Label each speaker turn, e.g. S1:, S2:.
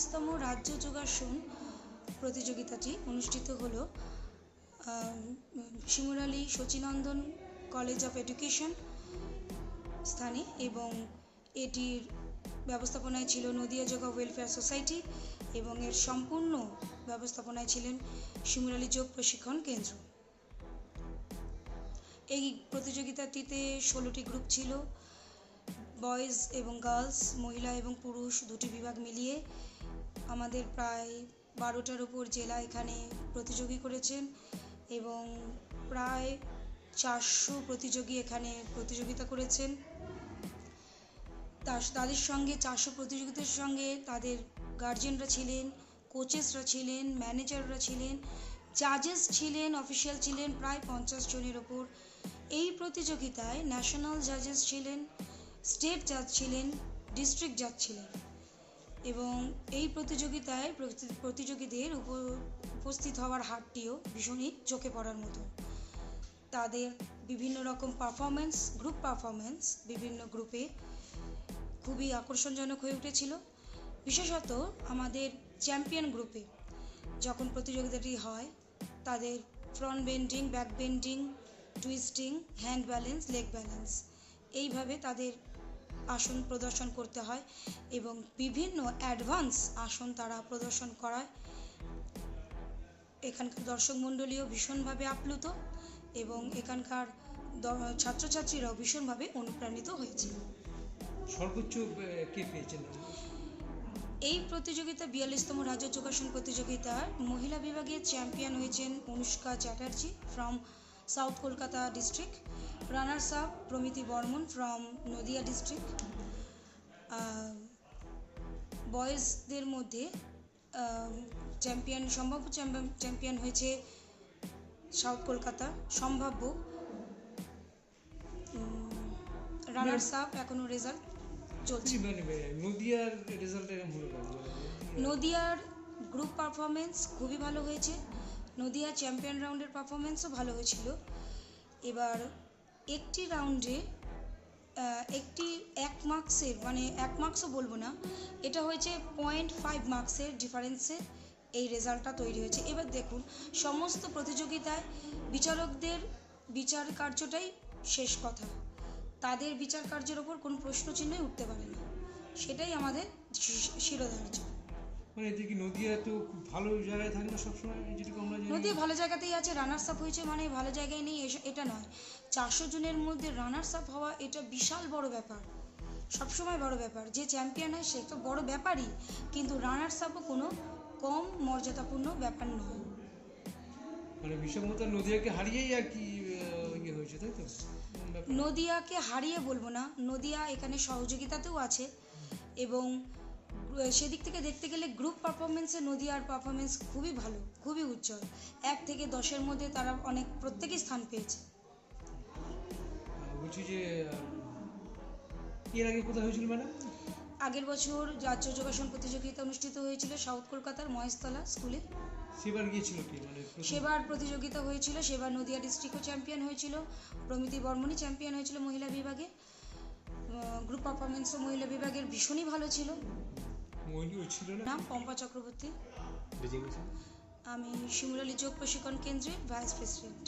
S1: বিয়াল্লিশতম রাজ্য যোগাসন প্রতিযোগিতাটি অনুষ্ঠিত হল Shimurali Sachinandan college of education স্থানে এবং এটির ব্যবস্থাপনায় ছিল নদিয়া যোগা ওয়েলফেয়ার সোসাইটি এবং এর সম্পূর্ণ ব্যবস্থাপনায় ছিলেন শিমুরালী যোগ প্রশিক্ষণ কেন্দ্র। এই প্রতিযোগিতাটিতে ষোলোটি গ্রুপ ছিল। বয়েজ এবং গার্লস, মহিলা এবং পুরুষ দুটি বিভাগ মিলিয়ে আমাদের প্রায় বারোটার উপর জেলা এখানে প্রতিযোগী করেছেন এবং প্রায় চারশো প্রতিযোগী এখানে প্রতিযোগিতা করেছেন। তাদের সঙ্গে চারশো প্রতিযোগিতার সঙ্গে তাদের গার্জেনরা ছিলেন কোচেসরা ছিলেন ম্যানেজাররা ছিলেন জাজেস ছিলেন অফিসিয়াল ছিলেন, প্রায় পঞ্চাশ জনের ওপর। এই প্রতিযোগিতায় ন্যাশনাল জাজেস ছিলেন স্টেট জাজ ছিলেন ডিস্ট্রিক্ট জাজ ছিলেন এবং এই প্রতিযোগিতায় প্রতি- প্রতিযোগীদের উপ- উপস্থিত হওয়ার হারটিও ভীষণই চোখে পড়ার মতো। তাদের বিভিন্ন রকম পারফরমেন্স গ্রুপ পারফরমেন্স বিভিন্ন গ্রুপে খুবই আকর্ষণজনক হয়ে উঠেছিল। বিশেষত আমাদের চ্যাম্পিয়ন গ্রুপে যখন প্রতিযোগিতাটি হয়, তাদের front bending back bending twisting hand balance leg balance এইভাবে তাদের আসন প্রদর্শন করতে হয় এবং বিভিন্ন অ্যাডভান্স আসন তারা প্রদর্শন করায়। এখানকার দর্শক মণ্ডলীও ভীষণভাবে আপ্লুত এবং এখানকার ছাত্রছাত্রীরাও ভীষণভাবে অনুপ্রাণিত হয়েছে।
S2: সর্বোচ্চ কে পেয়েছেন?
S1: এই প্রতিযোগিতা বিয়াল্লিশতম রাজ্য যোগাসন প্রতিযোগিতার মহিলা বিভাগে চ্যাম্পিয়ন হয়েছেন Anushka Chatterjee from south Kolkata district runners up Pramiti Barman from Nadia district বয়েজদের মধ্যে চ্যাম্পিয়ন সম্ভাব্য চ্যাম্পিয়ন হয়েছে সাউথ কলকাতা সম্ভাব্য রানার্স আপ এখনও রেজাল্ট চলছে।
S2: রেজাল্ট?
S1: নদিয়ার গ্রুপ পারফরমেন্স খুবই ভালো হয়েছে। নদিয়া চ্যাম্পিয়ন রাউন্ডের পারফরমেন্সও ভালো হয়েছিল। এবার একটি রাউন্ডে একটি এক মার্কসের মানে এক মার্কসও বলব না, এটা হয়েছে পয়েন্ট ফাইভ মার্কসের ডিফারেন্সে এই রেজাল্টটা তৈরি হয়েছে। এবার দেখুন, সমস্ত প্রতিযোগিতায় বিচারকদের বিচার কার্যটাই শেষ কথা। তাদের বিচার কার্যের ওপর কোনো প্রশ্নচিহ্নই উঠতে পারে না। সেটাই আমাদের শিরোধার্য।
S2: মানে এদিকে কি নদিয়া তো খুব ভালো জায়গায় থাকে না সবসময়? যেটুকু আমরা জানি।
S1: নদী ভালো জায়গাতেই আছে রানার্স আপ হয়েছে মানে ভালো জায়গায় নেই এটা নয়। চারশো জনের মধ্যে রানার্স আপ হওয়া এটা বিশাল বড় ব্যাপার সবসময় বড় ব্যাপার। যে চ্যাম্পিয়ন হয় সে তো বড় ব্যাপারই কিন্তু রানার্স আপও কোনো কম মর্যাদাপূর্ণ ব্যাপার নয়।
S2: মানে বিষমতা নদিয়াকে হারিয়েই আর কি ইয়ে হয়েছে তাই তো?
S1: নদিয়াকে হারিয়ে বলব না নদিয়া এখানে সহযোগিতাতেও আছে এবং সেদিক থেকে দেখতে গেলে গ্রুপ পারফরমেন্সে নদিয়ার পারফরমেন্স খুবই ভালো খুবই উজ্জ্বল। এক থেকে দশের মধ্যে তারা অনেক প্রত্যেকেই স্থান পেয়েছে।
S2: বলছি যে এর আগে কোথায় হয়েছিল ম্যাডাম?
S1: আগের বছর রাজ্য যোগাসন প্রতিযোগিতা অনুষ্ঠিত হয়েছিল সাউথ কলকাতার মহেশতলা স্কুলে।
S2: সেবার গিয়েছিল কি মানে
S1: সেবার প্রতিযোগিতা হয়েছিল সেবার নদিয়া ডিস্ট্রিক্টও চ্যাম্পিয়ন হয়েছিল প্রমিতি বর্মণই চ্যাম্পিয়ন হয়েছিল মহিলা বিভাগে। গ্রুপ পারফরমেন্সও মহিলা বিভাগের ভীষণই ভালো ছিল। নাম পম্পা চক্রবর্তী। আমি শিমুরালী যোগ প্রশিক্ষণ কেন্দ্রের ভাইস প্রেসিডেন্ট।